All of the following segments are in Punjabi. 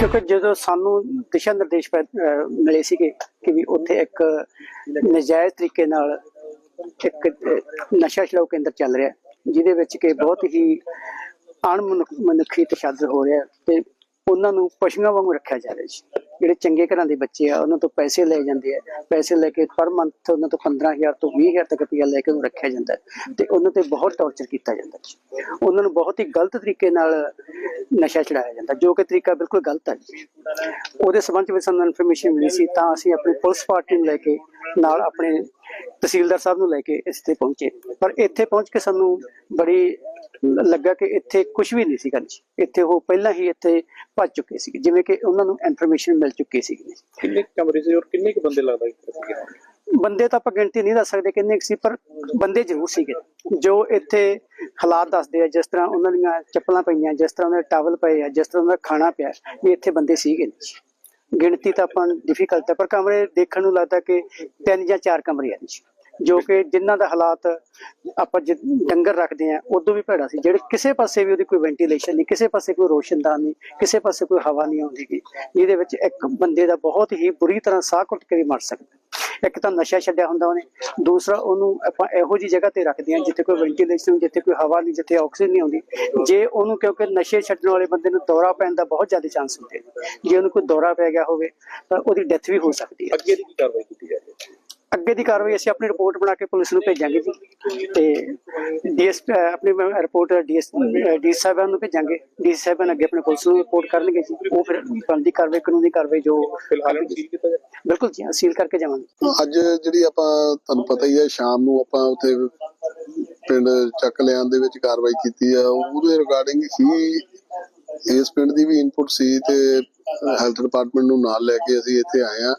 ਦੇਖੋ ਜਦੋਂ ਸਾਨੂੰ ਦਿਸ਼ਾ ਨਿਰਦੇਸ਼ ਮਿਲੇ ਸੀਗੇ ਕਿ ਵੀ ਉੱਥੇ ਇੱਕ ਨਜਾਇਜ਼ ਤਰੀਕੇ ਨਾਲ ਇੱਕ ਨਸ਼ਾ ਛਡਾਊ ਕੇਂਦਰ ਚੱਲ ਰਿਹਾ, ਜਿਹਦੇ ਵਿੱਚ ਕਿ ਬਹੁਤ ਹੀ ਅਣਮਨੁੱਖੀ ਤਸ਼ੱਦਦ ਹੋ ਰਿਹਾ ਤੇ ਉਹਨਾਂ ਨੂੰ ਪਸ਼ੂਆਂ ਵਾਂਗੂ ਰੱਖਿਆ ਜਾ ਰਿਹਾ ਸੀ। ਜਿਹੜੇ ਚੰਗੇ ਘਰਾਂ ਦੇ ਬੱਚੇ ਆ, ਉਹਨਾਂ ਤੋਂ ਪੈਸੇ ਲੈ ਜਾਂਦੇ ਆ। ਪੈਸੇ ਲੈ ਕੇ ਪਰ ਮੰਥ ਉਹਨਾਂ ਤੋਂ 15000 ਤੋਂ 20000 ਤੱਕ ਰੁਪਇਆ ਲੈ ਕੇ ਉਹਨੂੰ ਰੱਖਿਆ ਜਾਂਦਾ ਤੇ ਉਹਨਾਂ ਤੇ ਬਹੁਤ ਟੌਰਚਰ ਕੀਤਾ ਜਾਂਦਾ ਉਹਨਾਂ ਨੂੰ ਬਹੁਤ ਹੀ ਗਲਤ ਤਰੀਕੇ ਨਾਲ ਨਸ਼ਾ ਚੜਾਇਆ ਜਾਂਦਾ ਜੋ ਕਿ ਤਰੀਕਾ ਬਿਲਕੁਲ ਗਲਤ ਹੈ ਉਹਦੇ ਸੰਬੰਧ ਵਿੱਚ ਸਾਨੂੰ ਇਨਫੋਰਮੇਸ਼ਨ ਮਿਲੀ ਸੀ, ਤਾਂ ਅਸੀਂ ਆਪਣੀ ਪੁਲਿਸ ਪਾਰਟੀ ਨੂੰ ਲੈ ਕੇ ਨਾਲ ਆਪਣੇ ਤਹਿਸੀਲਦਾਰ ਸਾਹਿਬ ਨੂੰ ਲੈ ਕੇ ਇਸ ਤੇ ਪਹੁੰਚੇ। ਪਰ ਇੱਥੇ ਪਹੁੰਚ ਕੇ ਸਾਨੂੰ ਬੜੀ ਲੱਗਾ ਕਿ ਇੱਥੇ ਕੁਝ ਵੀ ਨਹੀਂ ਸੀ ਜੀ। ਇੱਥੇ ਉਹ ਪਹਿਲਾਂ ਹੀ ਇੱਥੇ ਭੱਜ ਚੁੱਕੇ ਸੀ। ਜਿਵੇਂ ਕਿ ਉਹਨਾਂ ਨੂੰ ਇਨਫੋਰਮੇਸ਼ਨ ਮਿਲ ਚੁੱਕੀ ਸੀ। ਕਿੰਨੇ ਕਮਰੇ ਸੀ ਔਰ ਕਿੰਨੇ ਕੁ ਬੰਦੇ ਲੱਗਦਾ ਬੰਦੇ ਤਾਂ ਆਪਾਂ ਗਿਣਤੀ ਨਹੀਂ ਦੱਸ ਸਕਦੇ ਕਿੰਨੇ ਸੀ ਪਰ ਬੰਦੇ ਜ਼ਰੂਰ ਸੀਗੇ। ਜੋ ਇੱਥੇ ਹਾਲਾਤ ਦੱਸਦੇ ਆ ਜਿਸ ਤਰ੍ਹਾਂ ਉਹਨਾਂ ਦੀਆਂ ਚੱਪਲਾਂ ਪਈਆਂ ਜਿਸ ਤਰ੍ਹਾਂ ਉਹਨਾਂ ਦੇ ਟਾਵਲ ਪਏ ਆ ਜਿਸ ਤਰ੍ਹਾਂ ਉਹਨਾਂ ਦਾ ਖਾਣਾ ਪਿਆ ਵੀ ਇੱਥੇ ਬੰਦੇ ਸੀਗੇ ਗਿਣਤੀ ਤਾਂ ਆਪਾਂ ਡਿਫਿਕਲਟ ਹੈ ਪਰ ਕਮਰੇ ਦੇਖਣ ਨੂੰ ਲੱਗਦਾ ਕਿ ਤਿੰਨ ਜਾਂ ਚਾਰ ਕਮਰੇ ਹਨ ਜੀ। ਜੋ ਕਿ ਜਿਨ੍ਹਾਂ ਦਾ ਹਾਲਾਤ ਆਪਾਂ ਡੰਗਰ ਰੱਖਦੇ ਆ ਉਦੋਂ ਵੀ ਭੈੜਾ ਸੀ। ਜਿਹੜੇ ਕਿਸੇ ਪਾਸੇ ਵੀ ਉਹਦੀ ਕੋਈ ਵੈਂਟੀਲੇਸ਼ਨ ਨਹੀਂ, ਕਿਸੇ ਪਾਸੇ ਕੋਈ ਰੋਸ਼ਨਦਾਨ ਨਹੀਂ, ਕਿਸੇ ਪਾਸੇ ਕੋਈ ਹਵਾ ਨਹੀਂ ਆਉਂਦੀ ਗੀ ਵਿੱਚ ਇੱਕ ਬੰਦੇ ਦਾ ਬਹੁਤ ਹੀ ਬੁਰੀ ਤਰ੍ਹਾਂ ਸਾਹ ਘੁੱਟ ਕੇ ਵੀ ਮਰ ਸਕਦਾ। ਇੱਕ ਤਾਂ ਨਸ਼ਾ ਛੱਡਿਆ ਹੁੰਦਾ ਉਹਨੇ, ਦੂਸਰਾ ਉਹਨੂੰ ਆਪਾਂ ਇਹੋ ਜੀ ਜਗ੍ਹਾ ਤੇ ਰੱਖਦੇ ਆ ਜਿੱਥੇ ਕੋਈ ਵੈਂਟੀਲੇਸ਼ਨ ਜਿੱਥੇ ਕੋਈ ਹਵਾ ਨਹੀਂ, ਜਿੱਥੇ ਆਕਸੀਜਨ ਨਹੀਂ ਆਉਂਦੀ। ਜੇ ਉਹਨੂੰ ਕਿਉਂਕਿ ਨਸ਼ੇ ਛੱਡਣ ਵਾਲੇ ਬੰਦੇ ਨੂੰ ਦੌਰਾ ਪੈਣ ਦਾ ਬਹੁਤ ਜ਼ਿਆਦਾ ਚਾਂਸ ਹੁੰਦੇ ਨੇ। ਜੇ ਉਹਨੂੰ ਕੋਈ ਦੌਰਾ ਪੈ ਗਿਆ ਹੋਵੇ, ਤਾਂ ਉਹਦੀ ਡੈਥ ਵੀ ਹੋ ਸਕਦੀ ਹੈ। ਅੱਗੇ ਦੀ ਕੀ ਕਾਰਵਾਈ ਕੀਤੀ ਜਾਵੇ ਅੱਗੇ ਦੀ ਕਾਰਵਾਈ ਅਸੀਂ ਆਪਣੀ ਰਿਪੋਰਟ ਬਣਾ ਕੇ ਪੁਲਿਸ ਨੂੰ ਭੇਜਾਂਗੇ ਜੀ। ਤੇ ਡੀਐਸ ਆਪਣੀ ਰਿਪੋਰਟ ਡੀਐਸ ਡੀ ਸਾਹਿਬਾਨ ਨੂੰ ਭੇਜਾਂਗੇ। ਡੀ ਸਾਹਿਬਾਨ ਅੱਗੇ ਆਪਣੇ ਪੁਲਿਸ ਨੂੰ ਰਿਪੋਰਟ ਕਰਨਗੇ ਜੀ। ਉਹ ਫਿਰ ਬਣਦੀ ਕਾਰਵਾਈ ਕਾਨੂੰਨੀ ਕਾਰਵਾਈ ਜੋ ਫਿਲਹਾਲ ਇਹਨੂੰ ਸੀਲ ਕੀਤਾ ਜਾਵੇ। ਬਿਲਕੁਲ ਜੀ ਸੀਲ ਕਰਕੇ ਜਾਵਾਂਗੇ। ਅੱਜ ਜਿਹੜੀ ਆਪਾਂ ਤੁਹਾਨੂੰ ਪਤਾ ਹੀ ਹੈ ਸ਼ਾਮ ਨੂੰ ਆਪਾਂ ਉੱਥੇ ਪਿੰਡ ਚੱਕ ਲਿਆਣ ਦੇ ਵਿੱਚ ਕਾਰਵਾਈ ਕੀਤੀ ਆ ਉਹਦੇ ਰਿਗਾਰਡਿੰਗ ਹੀ ਇਸ ਪਿੰਡ ਦੀ ਵੀ ਇਨਪੁਟ ਸੀ ਤੇ ਹੈਲਥ ਡਿਪਾਰਟਮੈਂਟ ਨੂੰ ਨਾਲ ਲੈ ਕੇ ਅਸੀਂ ਇੱਥੇ ਆਏ ਆ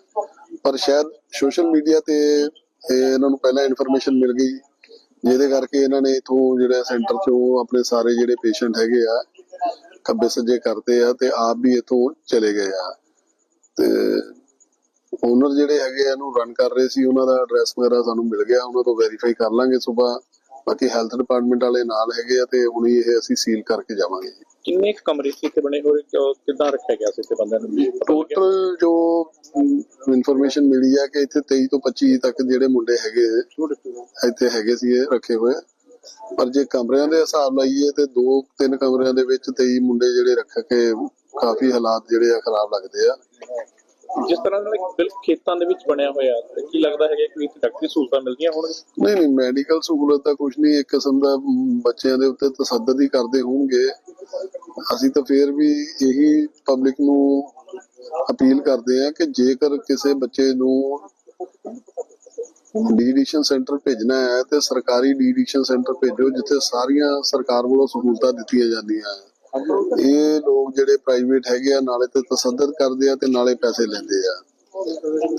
ਪਰ ਸ਼ਾਇਦ ਸੋਸ਼ਲ ਮੀਡੀਆ ਤੇ ਇਹ ਇਹਨਾਂ ਨੂੰ ਪਹਿਲਾਂ ਇਨਫੋਰਮੇਸ਼ਨ ਮਿਲ ਗਈ। ਜਿਹਦੇ ਕਰਕੇ ਇਹਨਾਂ ਨੇ ਇਥੋਂ ਜਿਹੜਾ ਸੈਂਟਰ ਚੋਂ ਆਪਣੇ ਸਾਰੇ ਜਿਹੜੇ ਪੇਸ਼ੈਂਟ ਹੈਗੇ ਆ ਖੱਬੇ ਸੱਜੇ ਕਰਦੇ ਆ ਤੇ ਆਪ ਵੀ ਇਥੋਂ ਚਲੇ ਗਏ ਆ। ਤੇ ਓਨਰ ਜਿਹੜੇ ਹੈਗੇ ਆ ਇਹਨੂੰ ਰਨ ਕਰ ਰਹੇ ਸੀ। ਉਹਨਾਂ ਦਾ ਐਡਰੈਸ ਵਗੈਰਾ ਸਾਨੂੰ ਮਿਲ ਗਿਆ। ਉਹਨਾਂ ਤੋਂ ਵੈਰੀਫਾਈ ਕਰ ਲਾਂਗੇ ਸਵੇਰ। ਬਾਕੀ ਹੈਲਥ ਡਿਪਾਰਟਮੈਂਟ ਵਾਲੇ ਨਾਲ ਹੈਗੇ ਆ ਤੇ ਹੁਣੀ ਇਹ ਅਸੀਂ ਸੀਲ ਕਰਕੇ ਜਾਵਾਂਗੇ। ਕਿੰਨੇ ਕਮਰੇ ਸੀ ਇੱਥੇ ਬਣੇ ਹੋਏ? ਕਿੱਦਾਂ ਰੱਖਿਆ ਗਿਆ ਸੀ ਇੱਥੇ ਬੰਦਿਆਂ ਨੂੰ? ਟੋਟਲ ਜੋ ਇਨਫੋਰਮੇਸ਼ਨ ਮਿਲੀ ਹੈ ਕਿ ਇੱਥੇ 23 ਤੋਂ 25 ਤੱਕ ਜਿਹੜੇ ਮੁੰਡੇ ਹੈਗੇ ਇੱਥੇ ਹੈਗੇ ਸੀ ਰੱਖੇ ਹੋਏ ਪਰ ਜੇ ਕਮਰਿਆਂ ਦੇ ਹਿਸਾਬ ਲਾਈਏ ਤੇ ਦੋ ਤਿੰਨ ਕਮਰਿਆਂ ਦੇ ਵਿੱਚ 23 ਮੁੰਡੇ ਜਿਹੜੇ ਰੱਖ ਕੇ ਕਾਫੀ ਹਾਲਾਤ ਜਿਹੜੇ ਆ ਖਰਾਬ ਲੱਗਦੇ ਆ। ਜਿਸ ਤਰ੍ਹਾਂ ਨਾਲ ਇੱਕ ਬਿਲ ਖੇਤਾਂ ਦੇ ਵਿੱਚ ਬਣਿਆ ਹੋਇਆ ਤੇ ਕੀ ਲੱਗਦਾ ਹੈਗਾ ਕਿ ਇੱਥੇ ਡਾਕਟਰੀ ਸਹੂਲਤਾਂ ਮਿਲਦੀਆਂ ਹੋਣਗੀਆਂ? ਨਹੀਂ ਨਹੀਂ ਮੈਡੀਕਲ ਸਹੂਲਤ ਤਾਂ ਕੁਝ ਨਹੀਂ ਇੱਕ ਕਿਸਮ ਦਾ ਬੱਚਿਆਂ ਦੇ ਉੱਤੇ ਤਸੱਦਦ ਹੀ ਕਰਦੇ ਹੋਣਗੇ। ਅਸੀਂ ਤਾਂ ਫੇਰ ਵੀ ਇਹੀ ਪਬਲਿਕ ਨੂੰ ਅਪੀਲ ਕਰਦੇ ਆ ਕਿ ਜੇਕਰ ਕਿਸੇ ਬੱਚੇ ਨੂੰ ਡੀਡਿਕਸ਼ਨ ਸੈਂਟਰ ਭੇਜਣਾ ਹੈ ਤੇ ਸਰਕਾਰੀ ਡੀਡਿਕਸ਼ਨ ਸੈਂਟਰ ਭੇਜੋ, ਜਿੱਥੇ ਸਾਰੀਆਂ ਸਰਕਾਰ ਵੱਲੋਂ ਸਹੂਲਤਾਂ ਦਿੱਤੀਆਂ ਜਾਂਦੀਆਂ ਹੈ। ਇਹ ਲੋਕ ਜਿਹੜੇ ਪ੍ਰਾਈਵੇਟ ਹੈਗੇ ਆ, ਨਾਲੇ ਤੇ ਤਸੱਦਦ ਕਰਦੇ ਆ ਤੇ ਨਾਲੇ ਪੈਸੇ ਲੈਂਦੇ ਆ।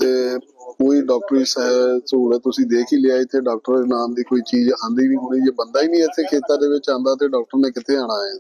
ਤੇ ਕੋਈ ਡਾਕਟਰੀ ਸਹੂਲਤ ਤੁਸੀਂ ਦੇਖ ਹੀ ਲਿਆ, ਇੱਥੇ ਡਾਕਟਰ ਨਾਮ ਦੀ ਕੋਈ ਚੀਜ਼ ਆਂਦੀ ਨਹੀਂ ਹੋਣੀ, ਜੇ ਬੰਦਾ ਹੀ ਨਹੀਂ ਇੱਥੇ ਖੇਤਾਂ ਦੇ ਵਿੱਚ ਆਂਦਾ ਤੇ ਡਾਕਟਰ ਨੇ ਕਿੱਥੇ ਆਣਾ ਹੈ